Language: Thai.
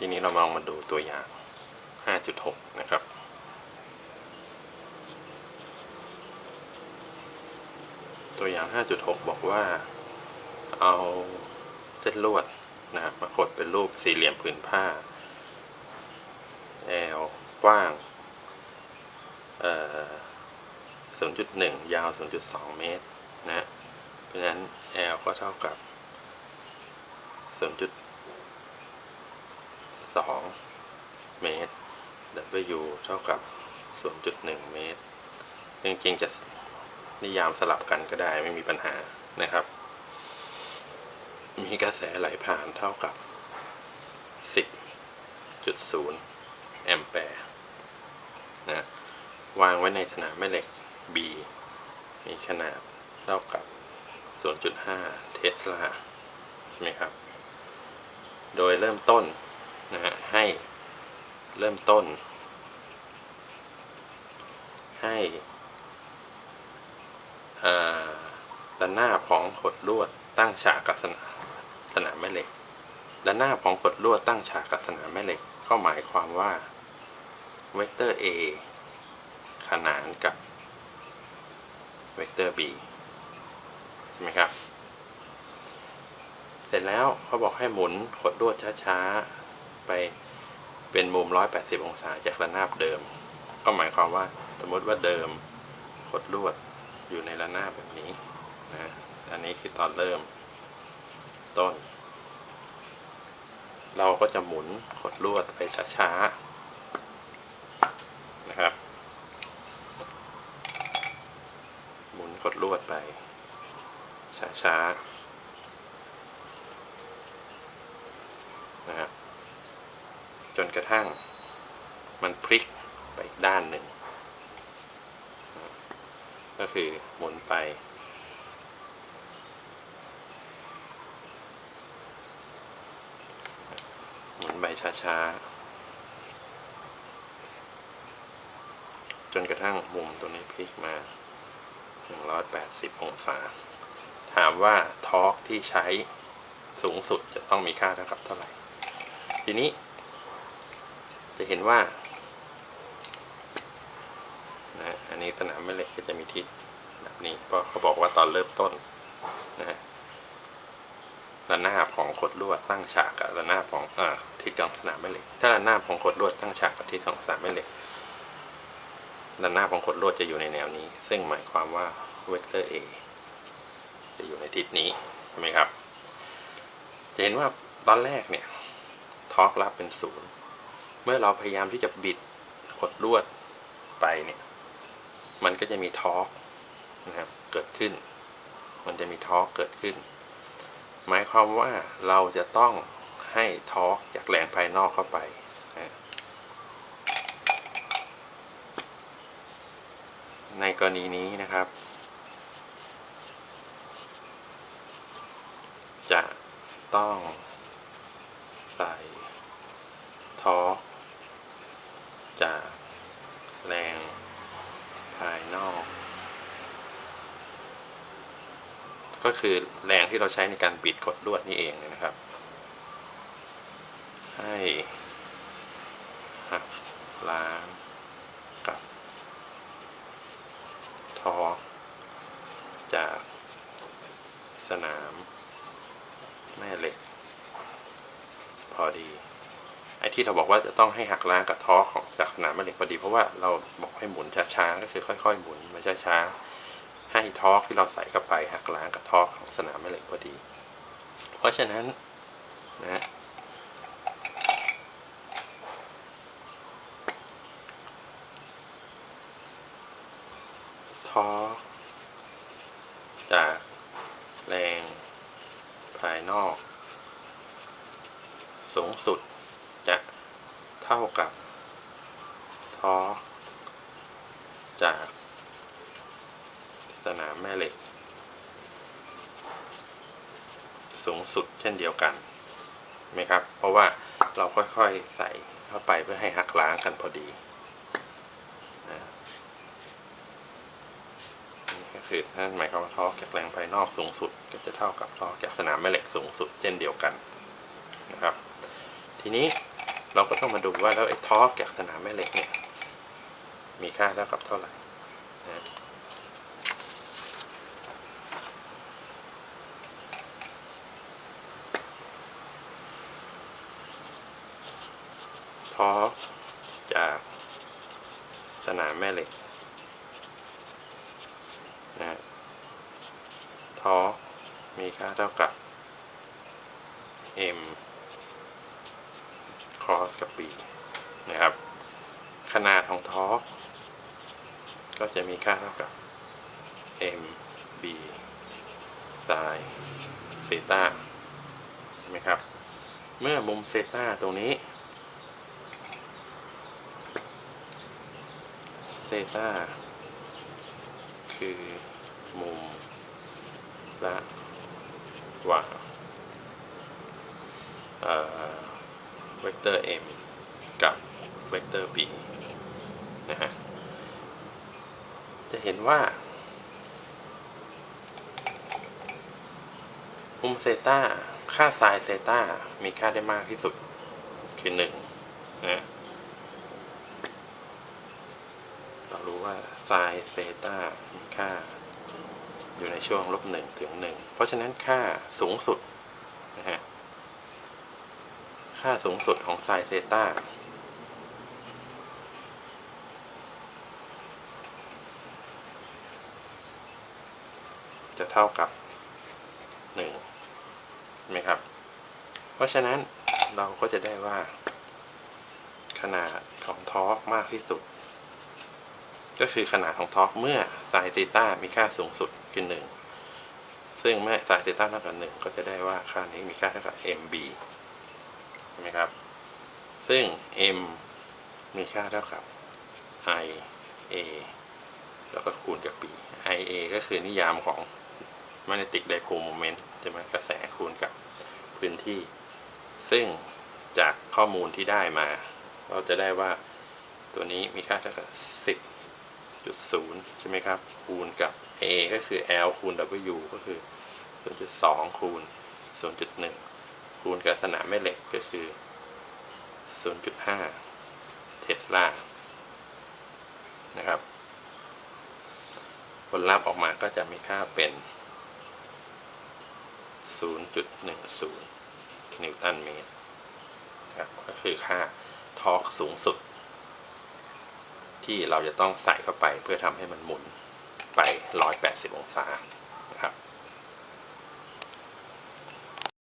ทีนี้เรามองมาดูตัวอย่าง 5.6 นะครับ ตัวอย่าง 5.6 บอกว่า เอาเส้นลวดนะครับมากดเป็นรูปสี่เหลี่ยมผืนผ้าแอลกว้าง0.1 ยาว 0.2 เมตร นะ เพราะฉะนั้น L ก็เท่ากับ 0.2 เมตร W เท่ากับ 0.1 เมตร จริงๆ จะนิยามสลับกันก็ได้ไม่มีปัญหานะครับ มีกระแสไหลผ่านเท่ากับ 10.0 แอมแปร์นะวางไว้ในสนามแม่เหล็ก B มีขนาดเท่ากับ 0.5 เทสลา ใช่ไหมครับ โดยเริ่มต้น นะฮะให้เริ่มต้น ให้ด้านหน้าของขดลวดตั้งฉากกับสนามสนามแม่เหล็กด้านหน้าของขดลวดตั้งฉากกับสนามแม่เหล็ก ก็หมายความว่าเวกเตอร์ A ขนานกับเวกเตอร์ b ใช่ไหมครับ เสร็จแล้วเขาบอกให้หมุนขดลวดช้าๆ ไปเป็นมุม 180 องศาจากระนาบเดิม ก็หมายความว่าสมมติว่าเดิมขดลวดอยู่ในระนาบแบบนี้นะอันนี้คือตอนเริ่ม ต้น เราก็จะหมุนขดลวดไปช้าๆนะครับ หมุนกดลวดไปช้าๆนะครับ จนกระทั่งมันพลิกไปอีกด้านหนึ่ง ก็คือหมุนไป หมุนไปช้าๆ จนกระทั่งมุมตัวนี้พลิกมา 180 องศา ถามว่าทอร์กที่ใช้สูงสุดจะต้องมีค่าเท่ากับเท่าไหร่ ทีนี้ จะเห็นว่านะอันนี้สนามแม่เหล็กก็จะมีทิศแบบนี้เพราะเขาบอกว่าตอนเริ่มต้นนะระนาบของขดลวดตั้งฉากกับระนาบของอ่าทิศของสนามแม่เหล็ก ถ้าระนาบของขดลวดตั้งฉากกับทิศของสนามแม่เหล็กด้านหน้าของขดลวดจะอยู่ในแนวนี้ ซึ่งหมายความว่าเวกเตอร์ A จะอยู่ในทิศนี้ใช่ไหมครับ จะเห็นว่าตอนแรกเนี่ยทอร์กรับเป็นศูนย์ เมื่อเราพยายามที่จะบิดขดลวดไปเนี่ย มันก็จะมีทอร์กนะครับเกิดขึ้น มันจะมีทอร์กเกิดขึ้น หมายความว่าเราจะต้องให้ทอร์กจากแรงภายนอกเข้าไปนะในกรณีนี้นะครับ จะต้องใส่ทอร์ก จากแรงภายนอก ก็คือแรงที่เราใช้ในการบิดกดลวดนี่เองนะครับ ให้หักล้างกับทอจากสนาม แม่เหล็ก พอดี ไอ้ที่เราบอกว่าจะต้องให้หักล้างกับทอของจากสนามแม่เหล็กพอดี เพราะว่าเราบอกให้หมุนช้าๆก็คือค่อยๆหมุนมาช้าๆให้ทอที่เราใส่เข้าไปหักล้างกับทอของสนามแม่เหล็กพอดี เพราะฉะนั้นนะทอจากแรงภายนอก สูงสุด จะเท่ากับทอร์กจากสนามแม่เหล็ก สูงสุดเช่นเดียวกันไหมครับ เพราะว่าเราค่อยๆใส่เข้าไปเพื่อให้หักล้างกันพอดีก็คือนั่นหมายความว่าทอร์กจากแรงภายนอกสูงสุด ก็จะเท่ากับทอร์กจากสนามแม่เหล็กสูงสุดเช่นเดียวกันนะครับ ทีนี้ เราก็ต้องมาดูว่าแล้วไอ้ทอร์กจากสนามแม่เหล็กเนี่ย มีค่าเท่ากับเท่าไหร่นะทอร์กจากสนามแม่เหล็กนะฮะทอร์กมีค่าเท่ากับ m cos กับ b นะครับ ขนาดของทอร์กก็จะมีค่าเท่ากับ m b sin เซต้าใช่ไหมครับ เมื่อมุมเซต้าตรงนี้เซต้าคือมุมระหว่าง เวกเตอร์ m กับเวกเตอร์ b นะฮะ จะเห็นว่ามุมเซตาค่าไซน์เซตามีค่าได้มากที่สุด คือหนึ่งนะเรารู้ว่าไซน์เซตามีค่า อยู่ในช่วงลบหนึ่งถึงหนึ่งเพราะฉะนั้นค่าสูงสุดนะฮะ ค่าสูงสุดของไซน์เซต้าจะเท่ากับหนึ่งใช่ไหมครับ เพราะฉะนั้นเราก็จะได้ว่า ขนาดของทอร์กมากที่สุด ก็คือขนาดของทอร์กเมื่อไซน์ซีต้ามีค่าสูงสุดคือหนึ่งซึ่งเมื่อไซน์ซีต้าเท่ากับหนึ่งก็จะได้ว่าค่านี้มีค่าเท่ากับ mb ช่ไหมครับ ซึ่ง m มีค่าเท่ากับ i a แล้วก็คูณกับ b i a ก็คือนิยามของ magnetic dipole moment ใช่ไหมกระแสคูณกับพื้นที่ ซึ่งจากข้อมูลที่ได้มา เราจะได้ว่าตัวนี้มีค่าเท่ากับ 10.0 ใช่ไหมครับ คูณกับ a ก็คือ l คูณ w ก็คือ 0.2 คูณ 0.1 คูณกับสนามแม่เหล็กก็คือ 0.5 เทสลา นะครับ ผลลัพธ์ออกมาก็จะมีค่าเป็น 0.10 นิวตันเมตรครับก็คือค่าทอร์กสูงสุด ที่เราจะต้องใส่เข้าไปเพื่อทำให้มันหมุนไป 180 องศา